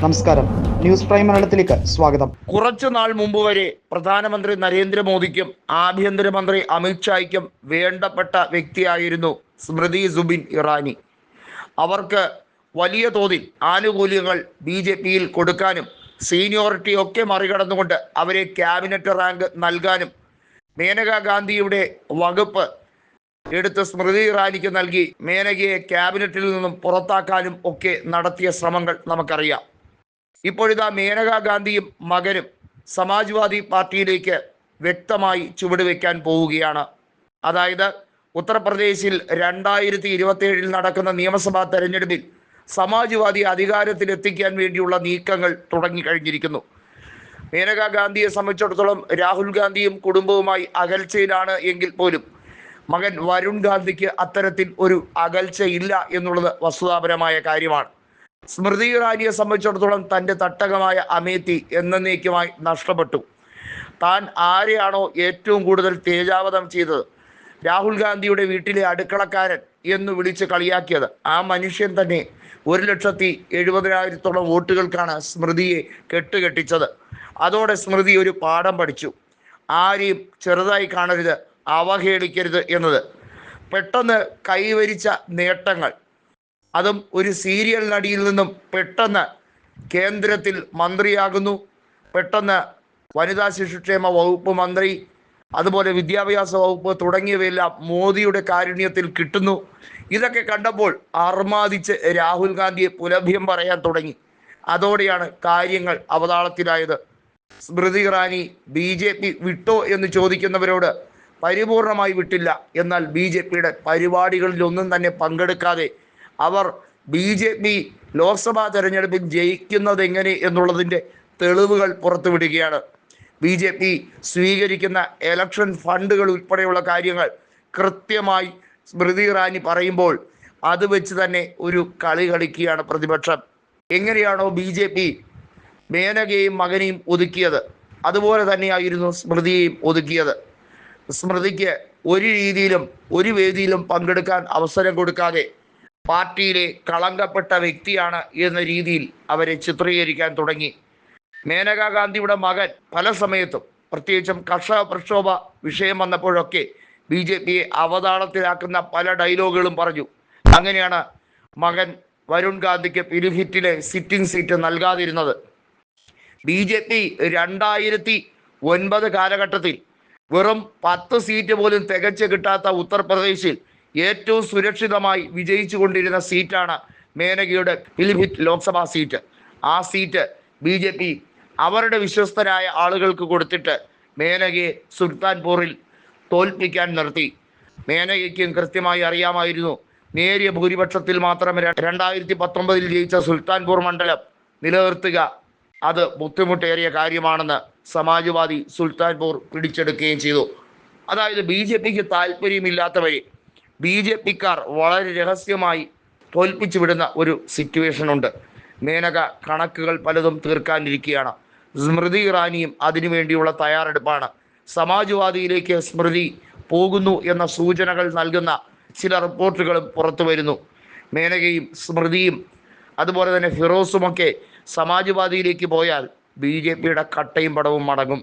നമസ്കാരം. News prime മലയാളത്തിലേക്ക് സ്വാഗതം. കുറച്ചു നാൾ മുമ്പ് വരെ പ്രധാനമന്ത്രി നരേന്ദ്രമോദിക്കും ആഭ്യന്തരമന്ത്രി അമിത്ഷായ്ക്കും വേണ്ടപ്പെട്ട വ്യക്തിയായിരുന്നു സ്മൃതി സുബിൻ ഇറാനി. അവർക്ക് വലിയ തോതിൽ ആനുകൂല്യങ്ങൾ ബി ജെ പിയിൽ കൊടുക്കാനും സീനിയോറിറ്റി ഒക്കെ മറികടന്നുകൊണ്ട് അവരെ ക്യാബിനറ്റ് റാങ്ക് നൽകാനും മേനകാ ഗാന്ധിയുടെ വകുപ്പ് എടുത്ത് സ്മൃതി ഇറാനിക്ക് നൽകി മേനകയെ ക്യാബിനറ്റിൽ നിന്നും പുറത്താക്കാനും ഒക്കെ നടത്തിയ ശ്രമങ്ങൾ നമുക്കറിയാം. ഇപ്പോഴിതാ മേനകാ ഗാന്ധിയും മകനും സമാജ്വാദി പാർട്ടിയിലേക്ക് വ്യക്തമായി ചുവടുവെക്കാൻ പോവുകയാണ്. അതായത് ഉത്തർപ്രദേശിൽ രണ്ടായിരത്തി ഇരുപത്തിയേഴിൽ നടക്കുന്ന നിയമസഭാ തെരഞ്ഞെടുപ്പിൽ സമാജ്വാദി അധികാരത്തിലെത്തിക്കാൻ വേണ്ടിയുള്ള നീക്കങ്ങൾ തുടങ്ങിക്കഴിഞ്ഞിരിക്കുന്നു. മേനകാ ഗാന്ധിയെ സംബന്ധിച്ചിടത്തോളം രാഹുൽ ഗാന്ധിയും കുടുംബവുമായി അകൽച്ചയിലാണ് എങ്കിൽ പോലും മകൻ വരുൺ ഗാന്ധിക്ക് അത്തരത്തിൽ ഒരു അകൽച്ച ഇല്ല എന്നുള്ളത് വസ്തുതാപരമായ കാര്യമാണ്. സ്മൃതി ഇറാനിയെ സംബന്ധിച്ചിടത്തോളം തന്റെ തട്ടകമായ അമേത്തി എന്നേക്കുമായി നഷ്ടപ്പെട്ടു. താൻ ആരെയാണോ ഏറ്റവും കൂടുതൽ തേജാവതം ചെയ്തത്? രാഹുൽ ഗാന്ധിയുടെ വീട്ടിലെ അടുക്കളക്കാരൻ എന്ന് വിളിച്ച് കളിയാക്കിയത് ആ മനുഷ്യൻ തന്നെ ഒരു ലക്ഷത്തി എഴുപതിനായിരത്തോളം വോട്ടുകൾക്കാണ് സ്മൃതിയെ കെട്ടുകെട്ടിച്ചത്. അതോടെ സ്മൃതി ഒരു പാഠം പഠിച്ചു. ആരെയും ചെറുതായി കാണരുത് അവഹേളിക്കരുത് എന്നത്. പെട്ടെന്ന് കൈവരിച്ച നേട്ടങ്ങൾ അതും ഒരു സീരിയൽ നടിയിൽ നിന്നും പെട്ടെന്ന് കേന്ദ്രത്തിൽ മന്ത്രിയാകുന്നു. പെട്ടെന്ന് വനിതാ ശിശുക്ഷേമ വകുപ്പ് മന്ത്രി അതുപോലെ വിദ്യാഭ്യാസ വകുപ്പ് തുടങ്ങിയവയെല്ലാം മോദിയുടെ കാരുണ്യത്തിൽ കിട്ടുന്നു. ഇതൊക്കെ കണ്ടപ്പോൾ അർമാദിച്ച് രാഹുൽ ഗാന്ധിയെ പുലഭ്യം പറയാൻ തുടങ്ങി. അതോടെയാണ് കാര്യങ്ങൾ അവതാളത്തിലായത്. Smriti Irani B J P വിട്ടോ എന്ന് ചോദിക്കുന്നവരോട് പരിപൂർണമായി വിട്ടില്ല. എന്നാൽ ബി ജെ പിയുടെ പരിപാടികളിലൊന്നും തന്നെ പങ്കെടുക്കാതെ അവർ ബി ജെ പി ലോക്സഭാ തെരഞ്ഞെടുപ്പിൽ ജയിക്കുന്നത് എങ്ങനെ എന്നുള്ളതിന്റെ തെളിവുകൾ പുറത്തുവിടുകയാണ്. ബി ജെ പി സ്വീകരിക്കുന്ന എലക്ഷൻ ഫണ്ടുകൾ ഉൾപ്പെടെയുള്ള കാര്യങ്ങൾ കൃത്യമായി സ്മൃതി ഇറാനി പറയുമ്പോൾ അത് വെച്ച് തന്നെ ഒരു കളി കളിക്കുകയാണ് പ്രതിപക്ഷം. എങ്ങനെയാണോ ബി ജെ പി മേനകയും മകനെയും ഒതുക്കിയത്? അതുപോലെ തന്നെയായിരുന്നു സ്മൃതിയെയും ഒതുക്കിയത്. സ്മൃതിക്ക് ഒരു രീതിയിലും ഒരു വേദിയിലും പങ്കെടുക്കാൻ അവസരം കൊടുക്കാതെ പാർട്ടിയിലെ കളങ്കപ്പെട്ട വ്യക്തിയാണ് എന്ന രീതിയിൽ അവരെ ചിത്രീകരിക്കാൻ തുടങ്ങി. മേനകാ ഗാന്ധിയുടെ മകൻ പല സമയത്തും പ്രത്യേകിച്ചും കർഷക പ്രക്ഷോഭ വിഷയം വന്നപ്പോഴൊക്കെ ബി ജെ പിയെ അവതാളത്തിലാക്കുന്ന പല ഡയലോഗുകളും പറഞ്ഞു. അങ്ങനെയാണ് മകൻ വരുൺ ഗാന്ധിക്ക് പിലിഭിറ്റിലെ സിറ്റിംഗ് സീറ്റ് നൽകാതിരുന്നത്. ബി ജെ പി രണ്ടായിരത്തി ഒൻപത് കാലഘട്ടത്തിൽ വെറും പത്ത് സീറ്റ് പോലും തികച്ചു കിട്ടാത്ത ഉത്തർപ്രദേശിൽ ഏറ്റവും സുരക്ഷിതമായി വിജയിച്ചു കൊണ്ടിരുന്ന സീറ്റാണ് മേനകയുടെ പിലിഭിറ്റ് ലോക്സഭാ സീറ്റ്. ആ സീറ്റ് ബി ജെ പി അവരുടെ വിശ്വസ്തരായ ആളുകൾക്ക് കൊടുത്തിട്ട് മേനകയെ സുൽത്താൻപൂറിൽ തോൽപ്പിക്കാൻ നിർത്തി. മേനകയ്ക്കും കൃത്യമായി അറിയാമായിരുന്നു നേരിയ ഭൂരിപക്ഷത്തിൽ മാത്രം രണ്ടായിരത്തി പത്തൊമ്പതിൽ ജയിച്ച സുൽത്താൻപൂർ മണ്ഡലം നിലനിർത്തുക അത് ബുദ്ധിമുട്ടേറിയ കാര്യമാണെന്ന് സമാജ്വാദി സുൽത്താൻപൂർ പിടിച്ചെടുക്കുകയും ചെയ്തു. അതായത് ബി ജെ പിക്ക് താല്പര്യമില്ലാത്തവരെ ബി ജെ പിക്കാർ വളരെ രഹസ്യമായി തോൽപ്പിച്ചു വിടുന്ന ഒരു സിറ്റുവേഷൻ ഉണ്ട്. മേനക കണക്കുകൾ പലതും തീർക്കാനിരിക്കുകയാണ്. സ്മൃതി ഇറാനിയും അതിനുവേണ്ടിയുള്ള തയ്യാറെടുപ്പാണ്. സമാജ്വാദിയിലേക്ക് സ്മൃതി പോകുന്നു എന്ന സൂചനകൾ നൽകുന്ന ചില റിപ്പോർട്ടുകളും പുറത്തു വരുന്നു. മേനകയും സ്മൃതിയും അതുപോലെ തന്നെ ഫിറോസുമൊക്കെ സമാജ്വാദിയിലേക്ക് പോയാൽ ബി ജെ പിയുടെ കട്ടയും പടവും മടങ്ങും.